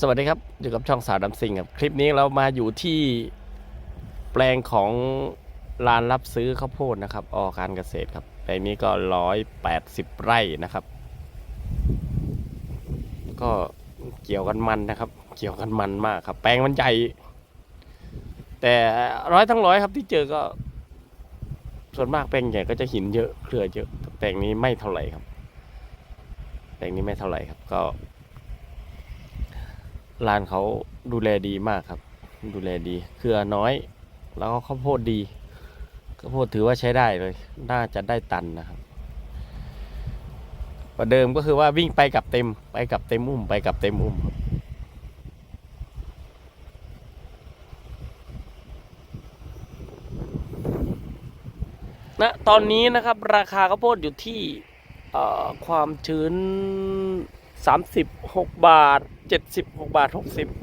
สวัสดีครับ อยู่กับช่องสาวดำซิงครับ คลิปนี้เรามาอยู่ที่แปลงของลานรับซื้อข้าวโพดนะครับ ออการเกษตรครับ แปลงนี้ก็ร้อยแปดสิบไร่นะครับ ก็เกี่ยวกันมันนะครับ เกี่ยวกันมันมากครับ แปลงมันใหญ่ แต่ร้อยทั้งร้อยครับที่เจอก็ ส่วนมากแปลงใหญ่ก็จะหินเยอะ เครือเยอะแต่แปลงนี้ไม่เท่าไหร่ครับ แปลงนี้ไม่เท่าไหร่ครับ ก็ ร้านเขาดูแลดีมากครับ ดูแลดีเครือน้อย แล้วก็ข้าวโพดดีข้าวโพดถือว่าใช้ได้เลย น่าจะได้ตันนะครับประเดิมก็คือว่าวิ่งไปกับเต็มไปกับเต็มอุ้มไปกับเต็มอุ้มครับณตอนนี้นะครับราคาข้าวโพดอยู่ที่ความชื้น 36 บาท 76 บาท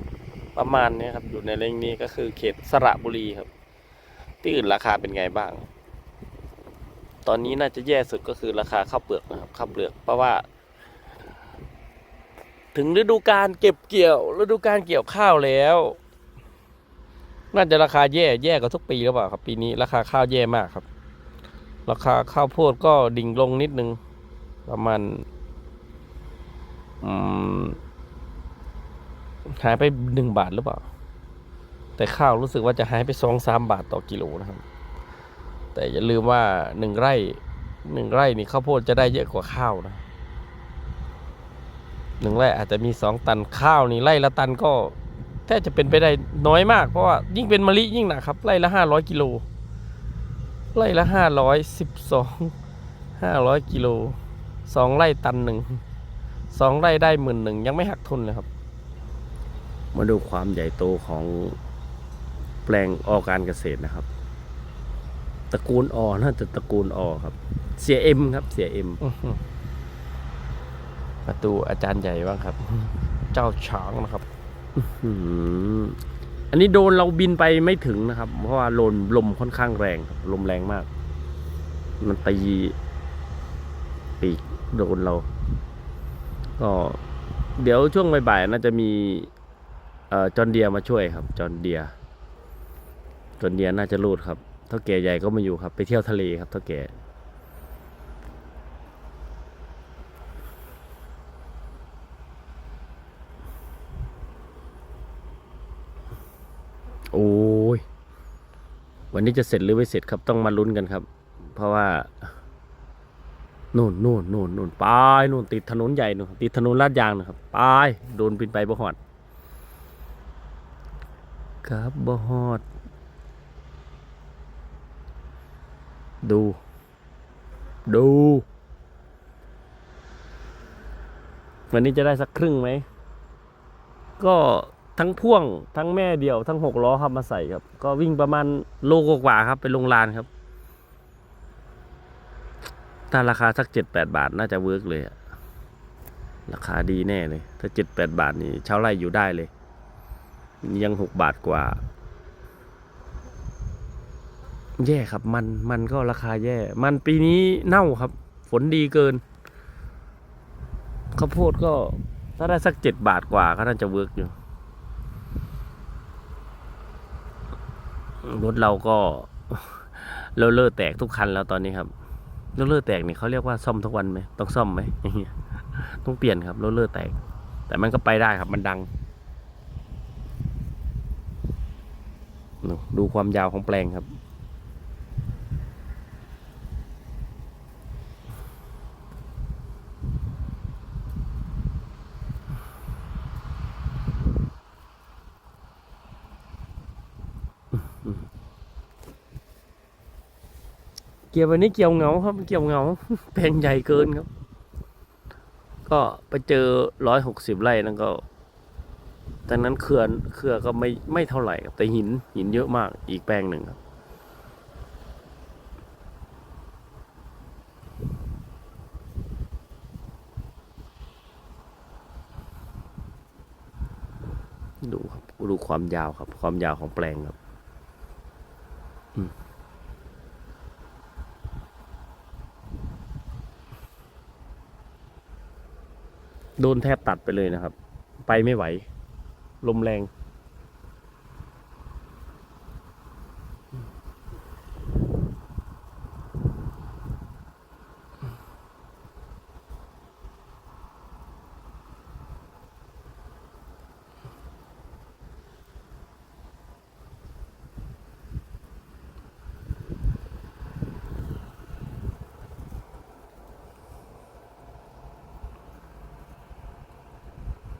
60 ประมาณนี้ครับ อยู่ในเลงนี้ก็คือเขตสระบุรีครับ ที่อื่นราคาเป็นไงบ้าง ตอนนี้น่าจะแย่สุดก็คือราคาข้าวเปลือกนะครับข้าวเปลือกเพราะว่า ถึงฤดูการเก็บเกี่ยว ฤดูการเกี่ยวข้าวแล้ว น่าจะราคาแย่แย่กว่าทุกปีหรือเปล่าครับ ปีนี้ราคาข้าวแย่มากครับ ราคาข้าวโพดก็ดิ่งลงนิดนึงประมาณ หายไปหนึ่งบาทหรือเปล่า แต่ข้าวรู้สึกว่าจะหายไปสองสามบาทต่อกิโลนะครับ แต่อย่าลืมว่าหนึ่งไร่หนึ่งไร่นี่ข้าวโพดจะได้เยอะกว่าข้าวนะหนึ่งไร่อาจจะมีสองตันข้าวนี่ไร่ละตันก็แทบจะเป็นไปได้น้อยมาก เพราะว่ายิ่งเป็นมะลิยิ่งหนักครับ ไร่ละห้าร้อยกิโลไร่ละห้าร้อยสิบสองห้าร้อยกิโลสองไร่ตันหนึ่ง สองไร่ได้หมื่นหนึ่งยังไม่หักทุนเลยครับ มาดูความใหญ่โตของแปลงออการเกษตรนะครับ ตระกูลออน่าจะตระกูลออครับ เสียเอ็มครับ เสียเอ็มประตูอาจารย์ใหญ่บ้างครับ เจ้าช้างนะครับอื้อหืออันนี้โดนเราบินไปไม่ถึงนะครับ เพราะว่าลมลมค่อนข้างแรงครับ ลมแรงมาก มันตีปีกโดนเรา ก็เดี๋ยวช่วงบ่ายๆน่าจะมีเอ่อจอนเดียมาช่วยครับ จอนเดียจอนเดียน่าจะรูดครับเท่าแก่ใหญ่ก็มาอยู่ครับ ไปเที่ยวทะเลครับเท่าแก่โอ้ยวันนี้จะเสร็จหรือไม่เสร็จครับต้องมาลุ้นกันครับ เพราะว่า นู่นนู่นนู่นนู่นไปนู่นติดถนนใหญ่นู่นติดถนนลาดยางนะครับไปโดนบินไปบ่ฮอด ครับบ่ฮอด ดู ดู วันนี้จะได้สักครึ่งไหม ก็ทั้งพ่วงทั้งแม่เดียวทั้งหกล้อครับมาใส่ครับ ก็วิ่งประมาณโลกว่าครับไปลงลานครับ ถ้าราคาสักเจ็ดแปดบาทน่าจะเวิร์กเลยอะราคาดีแน่เลย ถ้าเจ็ดแปดบาทนี่ชาวไร่อยู่ได้เลย ยังหกบาทกว่า แย่ครับ มันมันก็ราคาแย่ มันปีนี้เน่าครับ ฝนดีเกินข้าวโพดก็ถ้าได้สักเจ็ดบาทกว่าก็น่าจะเวิร์กอยู่รถเราก็เลอะเลอะแตกทุกคันแล้วตอนนี้ครับ รถเลอร์แตกนี่เขาเรียกว่าซ่อมทุกวันไหมต้องซ่อมไหมอย่างเงี้ยต้องเปลี่ยนครับรถเลอร์แตก แต่มันก็ไปได้ครับมันดัง ดูความยาวของแปลงครับ กี่ยววันนี้เกี่ยวเหงาครับเกี่ยวเหงาแปลงใหญ่เกินครับ ก็ไปเจอร้อยหกสิบไร่นั่นก็แต่นั้นเขื่อนเขื่อก็ไม่ไม่เท่าไหร่ครับแต่หินหินเยอะมากอีกแปลงหนึ่งครับ ดูครับดูความยาวครับ ความยาวของแปลงครับ โดนแทบตัดไปเลยนะครับ ไปไม่ไหว ลมแรง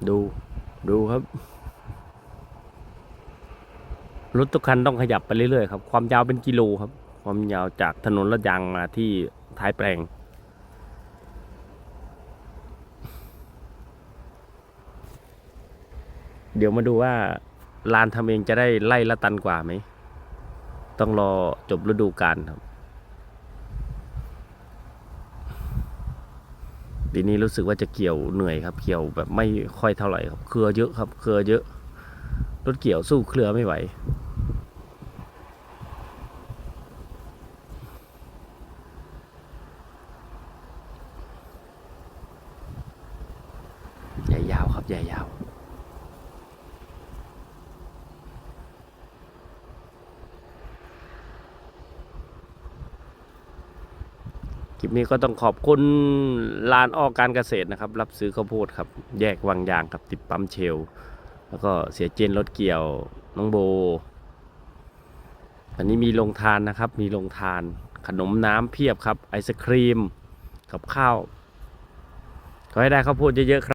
ดู ดูครับ รถทุกคันต้องขยับไปเรื่อยๆครับ ความยาวเป็นกิโลครับ ความยาวจากถนนลาดยางมาที่ท้ายแปลง เดี๋ยวมาดูว่าลานทำเองจะได้ไล่ละตันกว่าไหม ต้องรอจบฤดูกาลครับ ปีนี้รู้สึกว่าจะเกี่ยวเหนื่อยครับ เกี่ยวแบบไม่ค่อยเท่าไหร่ครับ เครือเยอะครับ เครือเยอะ รถเกี่ยวสู้เครือไม่ไหว ใหญ่ยาวครับ ใหญ่ยาว คลิปนี้ก็ต้องขอบคุณลานออกการเกษตรนะครับ รับซื้อข้าวโพดครับ แยกวังยางครับติดปั๊มเชล แล้วก็เสียเจนรถเกี่ยวน้องโบ อันนี้มีโรงทานนะครับ มีโรงทาน ขนมน้ำเพียบครับ ไอศครีม กับข้าว ขอให้ได้ข้าวโพดเยอะๆครับ